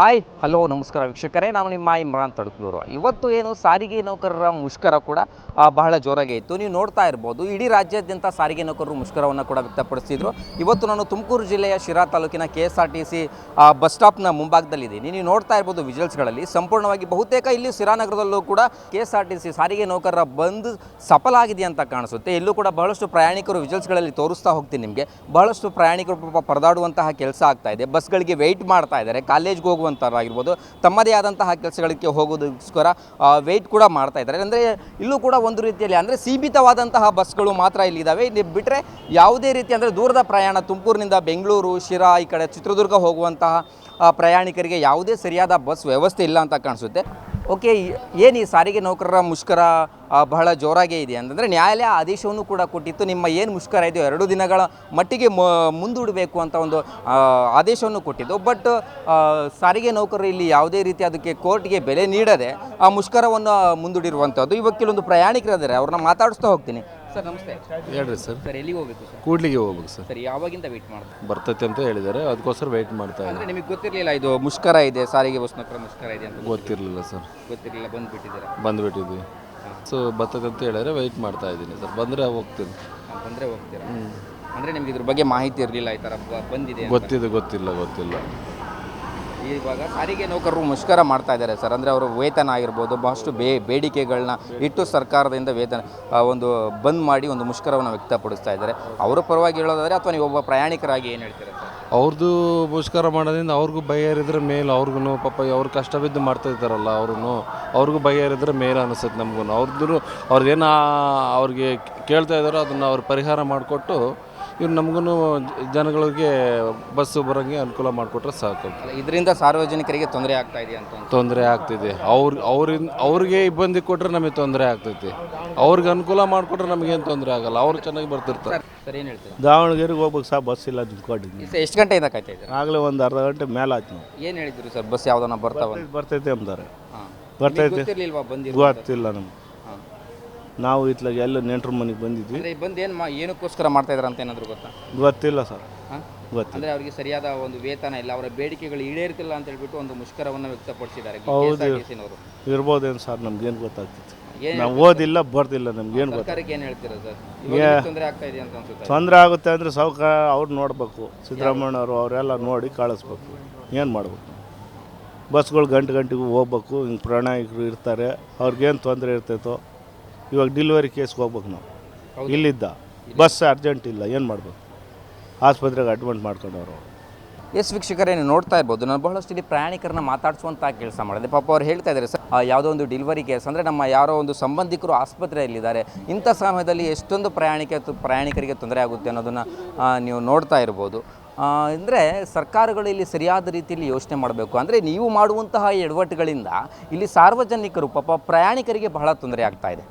Hi, hello, ನಮಸ್ಕಾರ ವೀಕ್ಷಕರೇ, ನಾನು ನಿಮ್ಮ ಇಮ್ರಾನ್ ತಡಕ್ಲೂರು ಇವತ್ತು ಏನು ಸಾರಿಗೆ ನೌಕರರ ಮುಷ್ಕರ ಕೂಡ ಬಹಳ ಜೋರಾಗಿ ಇತ್ತು. ನೀವು ನೋಡ್ತಾ ಇರ್ಬೋದು, ಇಡೀ ರಾಜ್ಯಾದ್ಯಂತ ಸಾರಿಗೆ ನೌಕರರು ಮುಷ್ಕರವನ್ನು ಕೂಡ ವ್ಯಕ್ತಪಡಿಸಿದ್ರು ಇವತ್ತು ನಾನು ತುಮಕೂರು ಜಿಲ್ಲೆಯ ಶಿರಾ ತಾಲೂಕಿನ K S R T C bus ಸ್ಟಾಪ್ನ ಮುಂಭಾಗದಲ್ಲಿದ್ದೀನಿ. ನೀವು ನೋಡ್ತಾ ಇರ್ಬೋದು ವಿಜಿಲ್ಸ್ಗಳಲ್ಲಿ ಸಂಪೂರ್ಣವಾಗಿ ಬಹುತೇಕ ಇಲ್ಲಿ ಶಿರಾನಗರದಲ್ಲೂ ಕೂಡ K S R T C ಸಾರಿಗೆ ನೌಕರರ ಬಂದ್ ಸಫಲ ಆಗಿದೆ ಅಂತ ಕಾಣಿಸುತ್ತೆ. ಇಲ್ಲೂ ಕೂಡ ಬಹಳಷ್ಟು ಪ್ರಯಾಣಿಕರು ವಿಜಿಲ್ಸ್ಗಳಲ್ಲಿ ತೋರಿಸ್ತಾ ಹೋಗ್ತೀನಿ ನಿಮಗೆ. ಬಹಳಷ್ಟು ಪ್ರಯಾಣಿಕರು ಪರದಾಡುವಂತಹ ಕೆಲಸ ಆಗ್ತಾ ಇದೆ. ಬಸ್ಗಳಿಗೆ ವೆಯ್ಟ್ ಮಾಡ್ತಾ ಇದ್ದಾರೆ. ಕಾಲೇಜ್ಗೆ ಹೋಗುವಂಥವ್ರಾಗಿರ್ಬೋದು ತಮ್ಮದೇ ಆದಂತಹ ಕೆಲಸಗಳಿಗೆ ಹೋಗೋದಕ್ಕೋಸ್ಕರ ವೆಯ್ಟ್ ಕೂಡ ಮಾಡ್ತಾ ಇದ್ದಾರೆ. ಅಂದರೆ ಇಲ್ಲೂ ಕೂಡ ಒಂದು ರೀತಿಯಲ್ಲಿ, ಅಂದರೆ ಸೀಮಿತವಾದಂತಹ ಬಸ್ಗಳು ಮಾತ್ರ ಇಲ್ಲಿದ್ದಾವೆ ಇಲ್ಲಿ ಬಿಟ್ಟರೆ ಯಾವುದೇ ರೀತಿ, ಅಂದರೆ ದೂರದ ಪ್ರಯಾಣ, ತುಮಕೂರಿನಿಂದ ಬೆಂಗಳೂರು, ಶಿರಾ, ಈ ಕಡೆ ಚಿತ್ರದುರ್ಗ ಹೋಗುವಂತಹ ಪ್ರಯಾಣಿಕರಿಗೆ ಯಾವುದೇ ಸರಿಯಾದ ಬಸ್ ವ್ಯವಸ್ಥೆ ಇಲ್ಲ ಅಂತ ಕಾಣಿಸುತ್ತೆ. ಓಕೆ, ಏನು ಈ ಸಾರಿಗೆ ನೌಕರರ ಮುಷ್ಕರ ಬಹಳ ಜೋರಾಗೇ ಇದೆ ಅಂತಂದರೆ ನ್ಯಾಯಾಲಯ ಆದೇಶವನ್ನು ಕೂಡ ಕೊಟ್ಟಿತ್ತು. ನಿಮ್ಮ ಏನು ಮುಷ್ಕರ ಇದೆಯೋ ಎರಡು ದಿನಗಳ ಮಟ್ಟಿಗೆ ಮುಂದೂಡಬೇಕು ಅಂತ ಒಂದು ಆದೇಶವನ್ನು ಕೊಟ್ಟಿದ್ದು. ಬಟ್ ಸಾರಿಗೆ ನೌಕರರು ಇಲ್ಲಿ ಯಾವುದೇ ರೀತಿ ಅದಕ್ಕೆ ಕೋರ್ಟ್ಗೆ ಬೆಲೆ ನೀಡದೆ ಆ ಮುಷ್ಕರವನ್ನು ಮುಂದೂಡಿರುವಂಥದ್ದು ಇವಾಗ ಕೆಲವೊಂದು ಪ್ರಯಾಣಿಕರಿದ್ದಾರೆ, ಅವ್ರನ್ನ ಮಾತಾಡಿಸ್ತಾ ಹೋಗ್ತೀನಿ. ಸರ್ ನಮಸ್ತೆ. ಹೇಳ್ರಿ ಸರ್. ಸರ್ ಎಲ್ಲಿಗೆ ಹೋಗಬೇಕು ಸರ್? ಕೂಡ್ಲಿಗೆ ಹೋಗ್ಬೇಕು ಸರ್. ಸರ್ ಯಾವಾಗಿಂದ ವೇಟ್ ಮಾಡ್ತಾರೆ? ಬರ್ತೈತೆ ಅಂತ ಹೇಳಿದ್ದಾರೆ. ಅದಕ್ಕೋಸ್ಕರ ವೆಯ್ಟ್ ಮಾಡ್ತಾ ಅಂದರೆ ನಿಮಗೆ ಗೊತ್ತಿರಲಿಲ್ಲ ಇದು ಮುಷ್ಕರ ಇದೆ ಸಾರಿಗೆ ಬಸ್ನ ಹತ್ರ ಮುಷ್ಕರ ಇದೆ ಅಂತ ಗೊತ್ತಿರಲಿಲ್ಲ. ಸರ್. ಗೊತ್ತಿರಲಿಲ್ಲ ಬಂದುಬಿಟ್ಟಿದ್ದೀರಾ? ಬಂದುಬಿಟ್ಟಿದ್ವಿ. ಸೊ ಬರ್ತೈತೆ ಅಂತ ಹೇಳಿದ್ರೆ ವೆಯ್ಟ್ ಮಾಡ್ತಾ ಇದ್ದೀನಿ ಸರ್. ಬಂದರೆ ಹೋಗ್ತೀನಿ. ಬಂದರೆ ಹೋಗ್ತೀರಾ? ಅಂದರೆ ನಿಮ್ಗೆ ಇದ್ರ ಬಗ್ಗೆ ಮಾಹಿತಿ ಇರಲಿಲ್ಲ ಈ ಥರ ಬ- ಬಂದಿದೆ ಅಂತ. ಗೊತ್ತಿದೆ ಗೊತ್ತಿಲ್ಲ ಗೊತ್ತಿಲ್ಲ. ಇವಾಗ ಸಾರಿಗೆ ನೌಕರರು ಮುಷ್ಕರ ಮಾಡ್ತಾ ಇದ್ದಾರೆ ಸರ್. ಅಂದರೆ ಅವರು ವೇತನ ಆಗಿರ್ಬೋದು, ಬಹಳಷ್ಟು ಬೇ ಬೇಡಿಕೆಗಳನ್ನ ಇಟ್ಟು ಸರ್ಕಾರದಿಂದ ವೇತನ ಒಂದು ಬಂದ್ ಮಾಡಿ ಒಂದು ಮುಷ್ಕರವನ್ನು ವ್ಯಕ್ತಪಡಿಸ್ತಾ ಇದ್ದಾರೆ. ಅವರ ಪರವಾಗಿ ಹೇಳೋದಾದರೆ ಅಥವಾ ನೀವು ಒಬ್ಬ ಪ್ರಯಾಣಿಕರಾಗಿ ಏನು ಹೇಳ್ತೀರಾ ಅವ್ರದ್ದು ಮುಷ್ಕರ ಮಾಡೋದ್ರಿಂದ ಅವ್ರಿಗೂ ಬಗೆಹರಿದ್ರೆ ಮೇಲೆ ಅವ್ರಿಗೂ ಪಾಪ ಅವ್ರು ಕಷ್ಟ ಬಿದ್ದು ಮಾಡ್ತಾ ಇದ್ದಾರಲ್ಲ ಅವ್ರೂ ಅವ್ರಿಗೂ ಬಗೆಹರಿದ್ರೆ ಮೇಲೆ ಅನಿಸುತ್ತೆ ನಮಗೂ ಅವ್ರದ್ದು ಅವ್ರದ್ದೇನು ಅವ್ರಿಗೆ ಕೇಳ್ತಾ ಇದ್ದಾರೋ ಅದನ್ನು ಅವ್ರು ಪರಿಹಾರ ಮಾಡಿಕೊಟ್ಟು ಇವ್ರು ನಮಗೂ ಜನಗಳಿಗೆ ಬಸ್ಸು ಬರೋಂಗೆ ಅನುಕೂಲ ಮಾಡಿಕೊಟ್ರೆ ಸಾಕು ಇದರಿಂದ ಸಾರ್ವಜನಿಕರಿಗೆ ತೊಂದರೆ ಆಗ್ತಾ ಇದೆ ಅಂತ. ತೊಂದರೆ ಆಗ್ತಿದೆ. ಅವ್ರ ಅವ್ರಿಂದ ಅವ್ರಿಗೆ ಇಬ್ಬಂದಿ ಕೊಟ್ಟರೆ ನಮಗೆ ತೊಂದರೆ ಆಗ್ತೈತಿ. ಅವ್ರಿಗೆ ಅನುಕೂಲ ಮಾಡಿಕೊಟ್ರೆ ನಮಗೇನು ತೊಂದರೆ ಆಗಲ್ಲ. ಅವ್ರು ಚೆನ್ನಾಗಿ ಬರ್ತಿರ್ತಾರೆ. ಸರ್ ಸರ್ ಏನು ಹೇಳ್ತೀರಾ? ದಾವಣಗೆರೆಗೆ ಹೋಗ್ಬೇಕು ಸಹ ಬಸ್ ಇಲ್ಲ ನಿಂತ್ಕೊಂಡಿದ್ವಿ ಸರ್ ಎಷ್ಟು ಗಂಟೆಯಿಂದ ಕಾಯ್ತಾ ಇದ್ದೀರಾ? ಆಗಲೇ ಒಂದು ಅರ್ಧ ಗಂಟೆ ಮೇಲೆ ಆಯ್ತು ನಾವು ಏನು ಹೇಳಿದ್ರು ಸರ್ ಬಸ್ ಯಾವ್ದನ್ನ ಬರ್ತಾವ ಬರ್ತೈತೆ- ಅಂತಾರೆ. ಹಾಂ. ಬರ್ತೈತೆ. ಗೊತ್ತಿರ್ಲಿಲ್ವಾ ಗೊತ್ತಿಲ್ಲ ನಮ್ಗೆ. ನಾವು ಇತ್ಲಾಗ ಎಲ್ಲ ನೆಂಟ್ರ ಮನೆಗೆ ಬಂದಿದ್ವಿ. ಅಂದರೆ ಬಂದು ಏನು ಮಾ ಏನಕ್ಕೋಸ್ಕರ ಮಾಡ್ತಾ ಇದ್ದಾರೆ ಅಂತ ಏನಾದರೂ ಗೊತ್ತಾ? ಗೊತ್ತಿಲ್ಲ ಸರ್. ಹಾಂ? ಗೊತ್ತಿಲ್ಲ. ಅಂದರೆ ಅವರಿಗೆ ಸರಿಯಾದ ಒಂದು ವೇತನ ಇಲ್ಲ ಅವರ ಬೇಡಿಕೆಗಳು ಈಡೇರ್ತಿಲ್ಲ ಅಂತ ಹೇಳ್ಬಿಟ್ಟು ಒಂದು ಮುಷ್ಕರವನ್ನು ವ್ಯಕ್ತಪಡಿಸಿದ್ದಾರೆ. ಹೌದು. ಇರ್ಬೋದೇನು ಸರ್ ನಮ್ಗೇನು ಗೊತ್ತಾಗ್ತಿತ್ತು? ನಾವು ಓದಿಲ್ಲ ಬರ್ದಿಲ್ಲ ನಮ್ಗೇನು ಗೊತ್ತ ಸರ್ಕಾರಕ್ಕೆ ಏನು ಹೇಳ್ತೀರಾ ಸರ್? ಇವಾಗ ತೊಂದರೆ ಆಗ್ತಾ ಇದೆ ಅಂತ ಅನ್ಸುತ್ತೆ ತೊಂದರೆ ಆಗುತ್ತೆ ಅಂದರೆ ಸಾವುಕಾರ ಅವ್ರು ನೋಡಬೇಕು. ಸಿದ್ದರಾಮಯ್ಯನವರು ಅವರೆಲ್ಲ ನೋಡಿ ಕಳಿಸ್ಬೇಕು. ಏನು ಮಾಡ್ಬೇಕು? ಬಸ್ಗಳು ಗಂಟೆ ಗಂಟೆಗೂ ಹೋಗ್ಬೇಕು ಹಿಂಗೆ ಪ್ರಯಾಣಿಕರು ಇರ್ತಾರೆ. ಅವ್ರಿಗೇನು ತೊಂದರೆ ಇರ್ತೈತೋ? ಇವಾಗ ಡಿಲಿವರಿ ಕೇಸ್ಗೆ ಹೋಗ್ಬೇಕು ನಾವು. ಇಲ್ಲಿದ್ದ. ಬಸ್ ಅರ್ಜೆಂಟ್ ಇಲ್ಲ ಏನು ಮಾಡ್ಬೇಕು? ಆಸ್ಪತ್ರೆಗೆ ಅಡ್ಮಿಟ್ ಮಾಡ್ಕೊಂಡವ್ರು ಎಸ್ ವೀಕ್ಷಕರೇ ನೀವು ನೋಡ್ತಾ ಇರ್ಬೋದು ನಾನು ಬಹಳಷ್ಟು ಇಲ್ಲಿ ಪ್ರಯಾಣಿಕರನ್ನ ಮಾತಾಡಿಸುವಂಥ ಕೆಲಸ ಮಾಡಿದೆ. ಪಾಪ ಅವ್ರು ಹೇಳ್ತಾ ಇದ್ದಾರೆ ಸರ್ ಯಾವುದೋ ಒಂದು ಡೆಲಿವರಿ ಕೇಸ್ ಅಂದರೆ ನಮ್ಮ ಯಾರೋ ಒಂದು ಸಂಬಂಧಿಕರು ಆಸ್ಪತ್ರೆಯಲ್ಲಿದ್ದಾರೆ. ಇಂಥ ಸಮಯದಲ್ಲಿ ಎಷ್ಟೊಂದು ಪ್ರಯಾಣಿಕ ಪ್ರಯಾಣಿಕರಿಗೆ ತೊಂದರೆ ಆಗುತ್ತೆ ಅನ್ನೋದನ್ನು ನೀವು ನೋಡ್ತಾ ಇರ್ಬೋದು. ಅಂದರೆ ಸರ್ಕಾರಗಳು ಇಲ್ಲಿ ಸರಿಯಾದ ರೀತಿಯಲ್ಲಿ ಯೋಚನೆ ಮಾಡಬೇಕು. ಅಂದರೆ ನೀವು ಮಾಡುವಂತಹ ಎಡವಟ್ಟುಗಳಿಂದ ಇಲ್ಲಿ ಸಾರ್ವಜನಿಕರು ಪಾಪ ಪ್ರಯಾಣಿಕರಿಗೆ ಬಹಳ ತೊಂದರೆ ಆಗ್ತಾ ಇದೆ.